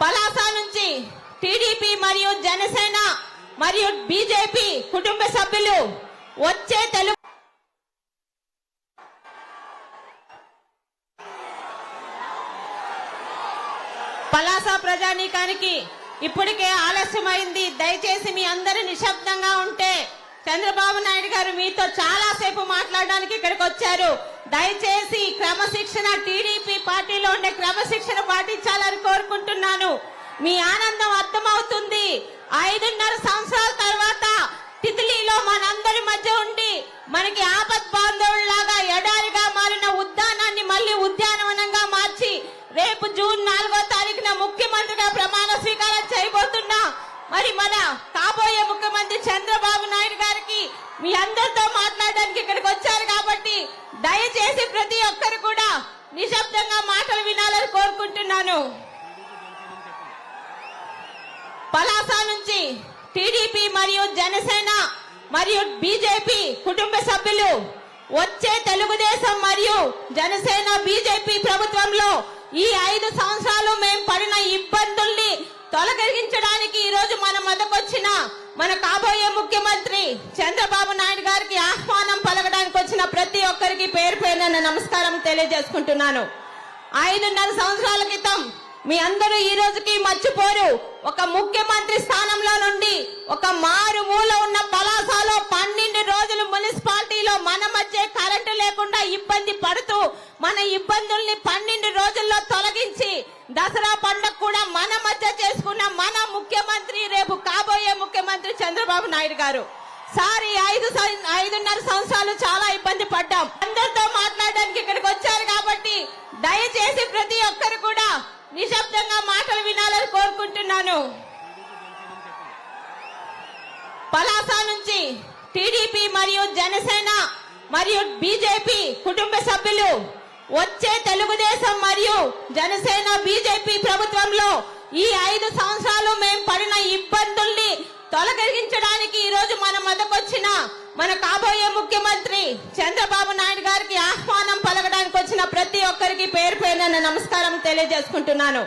పలాస నుంచి టీడీపీ మరియు జనసేన మరియు బీజేపీ కుటుంబ సభ్యులు వచ్చే తెలుగు పలాస ప్రజానీకానికి ఇప్పటికే ఆలస్యమైంది. దయచేసి మీ అందరూ నిశ్శబ్దంగా ఉంటే చంద్రబాబు నాయుడు గారు మీతో చాలా సేపు మాట్లాడడానికి ఇక్కడికి వచ్చారు. దయచేసి క్రమశిక్షణ టీడీపీ పార్టీలో ఉండే క్రమశిక్షణ పాటించాలి. మీ ఆనందం అర్థమవుతుంది. ఐదున్నర సంవత్సరాల తర్వాత తితిలిలో మనందరి మధ్య ఉండి మనకి ఆపద్ బాంధవుల్లాగా ఎడారిగా మారిన ఉద్యానాన్ని మళ్ళీ ఉద్యానవనంగా మార్చి రేపు జూన్ నాలుగో తారీఖున ముఖ్యమంత్రిగా ప్రమాణ స్వీకారం చేయబోతున్నా. మరి మన కాబోయే ముఖ్యమంత్రి చంద్రబాబు నాయుడు గారికి మీ అందరితో మాట్లాడడానికి ఇక్కడికి వచ్చారు కాబట్టి దయచేసి ప్రతి ఒక్కరు కూడా నిశ్శబ్దంగా మాటలు వినాలని కోరుకుంటున్నాను. పలాస నుంచి టీడీపీ మరియు జనసేన మరియు బీజేపీ కుటుంబ సభ్యులు వచ్చే తెలుగుదేశం మరియు జనసేన బీజేపీ ప్రభుత్వంలో ఈ ఐదు సంవత్సరాలు మేము పడిన ఇబ్బందుల్ని తొలగించడానికి ఈ రోజు మన మొదకొచ్చిన మన కాబోయే ముఖ్యమంత్రి చంద్రబాబు నాయుడు గారికి ఆహ్వానం పలకడానికి వచ్చిన ప్రతి ఒక్కరికి పేరు పేరున నమస్కారం తెలియజేసుకుంటున్నాను. ఐదున్నర సంవత్సరాల క్రితం మీ అందరూ ఈ రోజుకి మర్చిపోరు. ఒక ముఖ్యమంత్రి స్థానంలో నుండి ఒక మారు మూల ఉన్న పలాసలో పన్నెండు రోజులు మున్సిపాలిటీలో మన మధ్య కరెంటు లేకుండా ఇబ్బంది పడుతూ మన ఇబ్బందుల్ని పన్నెండు రోజుల్లో తొలగించి దసరా పండుగ కూడా మన మధ్య చేసుకున్న మన ముఖ్యమంత్రి రేపు కాబోయే ముఖ్యమంత్రి చంద్రబాబు నాయుడు గారు. సారి ఐదు ఐదున్నర సంవత్సరాలు చాలా ఇబ్బంది పడ్డాం. అందరితో మాట్లాడడానికి ఇక్కడికి వచ్చారు కాబట్టి దయచేసి ప్రతి ఒక్కరు నిశ్శబ్దంగా మాటలు వినాలని కోరుకుంటున్నాను. పలాస నుంచి టీడీపీ మరియు జనసేన మరియు బీజేపీ కుటుంబ సభ్యులు వచ్చే తెలుగుదేశం మరియు జనసేన బీజేపీ ప్రభుత్వంలో ఈ ఐదు సంవత్సరాలు మేము పడిన ఇబ్బందుల్ని తొలగించడానికి ఈ రోజు మన మొదకొచ్చిన మన కాబోయే ముఖ్యమంత్రి చంద్రబాబు నాయుడు గారికి నమస్కారం తెలియజేసుకుంటున్నాను.